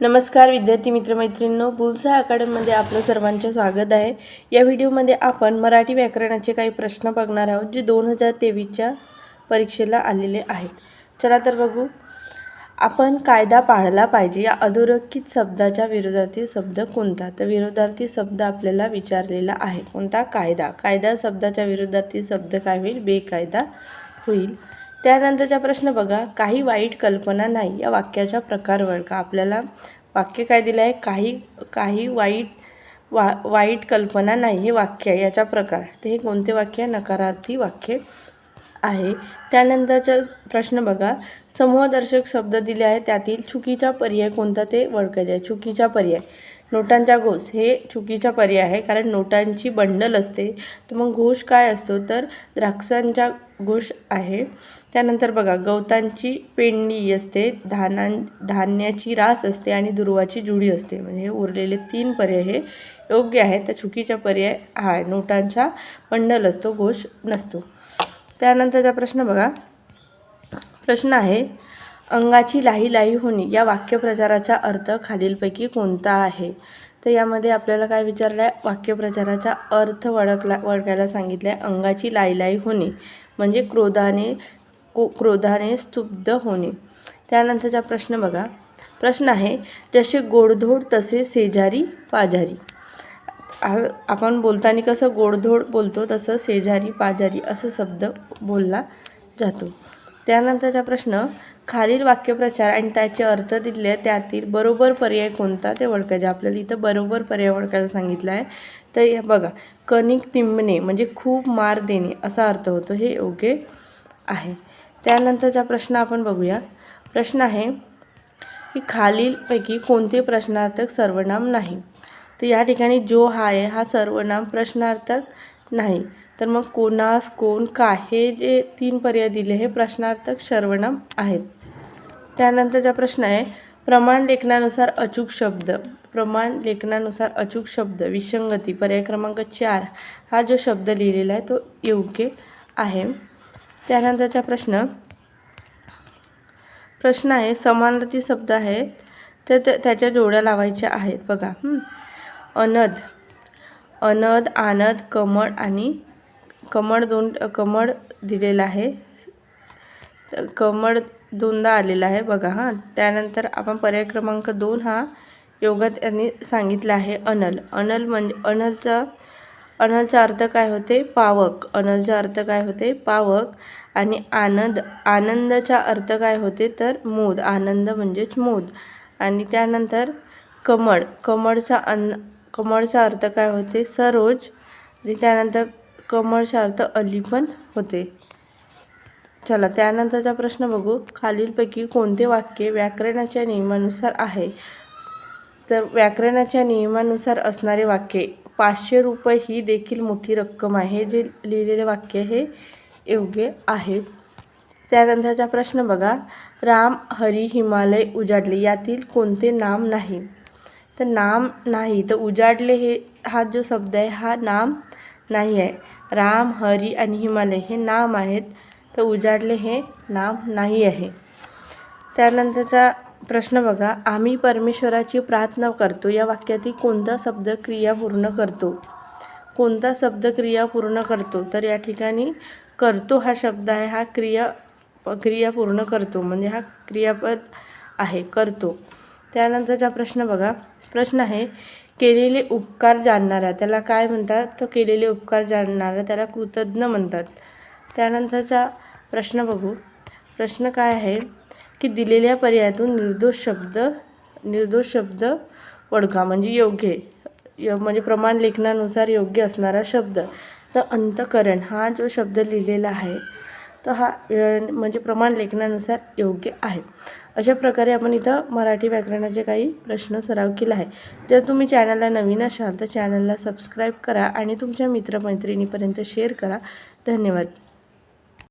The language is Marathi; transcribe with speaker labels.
Speaker 1: नमस्कार विद्यार्थी मित्रमैत्रिणींनो. बुलसा अकॅडमीमध्ये आपलं सर्वांचे स्वागत आहे. या व्हिडिओमध्ये आपण मराठी व्याकरणाचे काही प्रश्न बघणार आहोत जे दोन हजार तेवीसच्या परीक्षेला आलेले आहेत. चला तर बघू. आपण कायदा पाळला पाहिजे. या अधोरेखित शब्दाच्या विरोधार्थी शब्द कोणता? तर विरोधार्थी शब्द आपल्याला विचारलेला आहे. कोणता? कायदा. कायदा शब्दाच्या विरोधार्थी शब्द काय होईल? बेकायदा होईल. त्यानंतरचा प्रश्न बघा. काही वाईट कल्पना नाही. या वाक्याचा प्रकार वळका आपल्याला वाक्य काय दिलं आहे? काही काही वाईट वा वाईट कल्पना नाही. हे वाक्य आहे. याचा प्रकार. तर हे कोणते वाक्य? नकारार्थी वाक्य आहे. त्यानंतरचा प्रश्न बघा. समूहदर्शक शब्द दिले आहे त्यातील चुकीचा पर्याय कोणता ते वळखायचा आहे. चुकीचा पर्याय. नोटांचा घोष हे चुकीचा पर्याय आहे कारण नोटांची बंडल असते. तर मग घोष काय असतो? तर द्राक्षांचा घोष आहे. त्यानंतर बघा गवतांची पेंडी असते धानां धान्याची रास असते आणि दुर्वाची जुडी असते. म्हणजे हे उरलेले तीन पर्याय हे योग्य आहे. तर चुकीचा पर्याय हा आहे नोटांचा बंडल असतो घोष नसतो. त्यानंतरचा प्रश्न बघा. प्रश्न आहे अंगाची लाही लाही होणे या वाक्यप्रचाराचा अर्थ खालीलपैकी कोणता आहे? तर यामध्ये आपल्याला काय विचारलं आहे वाक्यप्रचाराचा अर्थ वळखला वळखायला सांगितलं आहे अंगाची लाई लाई होणे म्हणजे क्रोधाने को क्रोधाने स्तुब्ध होणे. त्यानंतरचा प्रश्न बघा. प्रश्न आहे जसे गोडधोड तसे शेजारी पाजारी. आपण बोलताना कसं गोडधोड बोलतो तसं शेजारी पाजारी असं शब्द बोलला जातो. त्यानंतरचा प्रश्न खालील वाक्यप्रचार आणि त्याचे अर्थ दिले त्यातील बरोबर पर्याय कोणता? ते ओळखायचे. आपल्याला इथं बरोबर पर्याय ओळखायला सांगितलं आहे. तर बघा कणिक तिंबणे म्हणजे खूप मार देणे असा अर्थ होतो. हे योग्य आहे. त्यानंतरचा प्रश्न आपण बघूया. प्रश्न आहे की खालीलपैकी कोणते प्रश्नार्थक सर्वनाम नाही? तर या ठिकाणी जो हा आहे हा सर्वनाम प्रश्नार्थक नाही. तर मग कोणास कोण का हे जे तीन पर्याय दिले हे प्रश्नार्थक सर्वनाम आहेत. त्यानंतरचा प्रश्न आहे प्रमाण लेखनानुसार अचूक शब्द. प्रमाण लेखनानुसार अचूक शब्द विसंगती पर्याय क्रमांक चार हा जो शब्द लिहिलेला आहे तो योग्य आहे. त्यानंतरचा प्रश्न प्रश्न आहे समानार्थी शब्द आहेत तर त्या- त्याच्या जोड्या लावायच्या आहेत. बघा अनद अनद आनद कमळ आणि कमळ दोन कमळ दिलेलं आहे. कमळ दोनदा आलेला आहे बघा हां. त्यानंतर आपण पर्याय क्रमांक दोन हा योगात यांनी सांगितला आहे अनल. अनल म्हणजे अनलचा अनलचा अर्थ काय होते? पावक. अनलचा अर्थ काय होते? पावक. आणि आनंद आनंदाचा अर्थ काय होते? तर मोद. आनंद म्हणजेच मोद. आणि त्यानंतर कमळ. कमळचा अन कमळचा अर्थ काय होते? सरोज. आणि त्यानंतर कमळचा अर्थ अली पण होते. चला त्यानंतरचा प्रश्न बघू. खालीलपैकी कोणते वाक्य व्याकरणाच्या नियमानुसार आहे? तर व्याकरणाच्या नियमानुसार असणारे वाक्य पाचशे रुपये ही देखील मोठी रक्कम आहे जे लिहिलेले वाक्य हे योग्य आहे. त्यानंतरचा प्रश्न बघा. राम हरी हिमालय उजाडले यातील कोणते नाम नाही? तर नाम नाही तर उजाडले हे हा जो शब्द आहे हा नाम नाही आहे. राम हरी आणि हिमालय हे नाम आहेत. तर उजाडले हे नाम नाही आहे. त्यानंतरचा प्रश्न बघा. आम्ही परमेश्वराची प्रार्थना करतो. या वाक्यातील कोणता शब्द क्रिया पूर्ण करतो? कोणता शब्द क्रिया पूर्ण करतो? तर या ठिकाणी करतो हा शब्द आहे. हा क्रिया क्रिया पूर्ण करतो. म्हणजे हा क्रियापद आहे. करतो. त्यानंतरचा प्रश्न बघा. प्रश्न आहे केलेले उपकार जाणणारा त्याला काय म्हणतात? तो केलेले उपकार जाणणारा त्याला कृतज्ञ म्हणतात. त्यानंतरचा प्रश्न बघू. प्रश्न काय आहे? की दिलेल्या पर्यायातून निर्दोष शब्द निर्दोष शब्द ओळखा. म्हणजे योग्य य म्हणजे प्रमाण लेखनानुसार योग्य असणारा शब्द. तर अंतकरण हा जो शब्द लिहिलेला आहे तर हा म्हणजे प्रमाण लेखनानुसार योग्य आहे. अशा प्रकारे आपण इथं मराठी व्याकरणाचे काही प्रश्न सराव केला आहे जर तुम्ही चॅनलला नवीन असाल तर चॅनलला सबस्क्राईब करा आणि तुमच्या मित्रमैत्रिणीपर्यंत शेअर करा. धन्यवाद.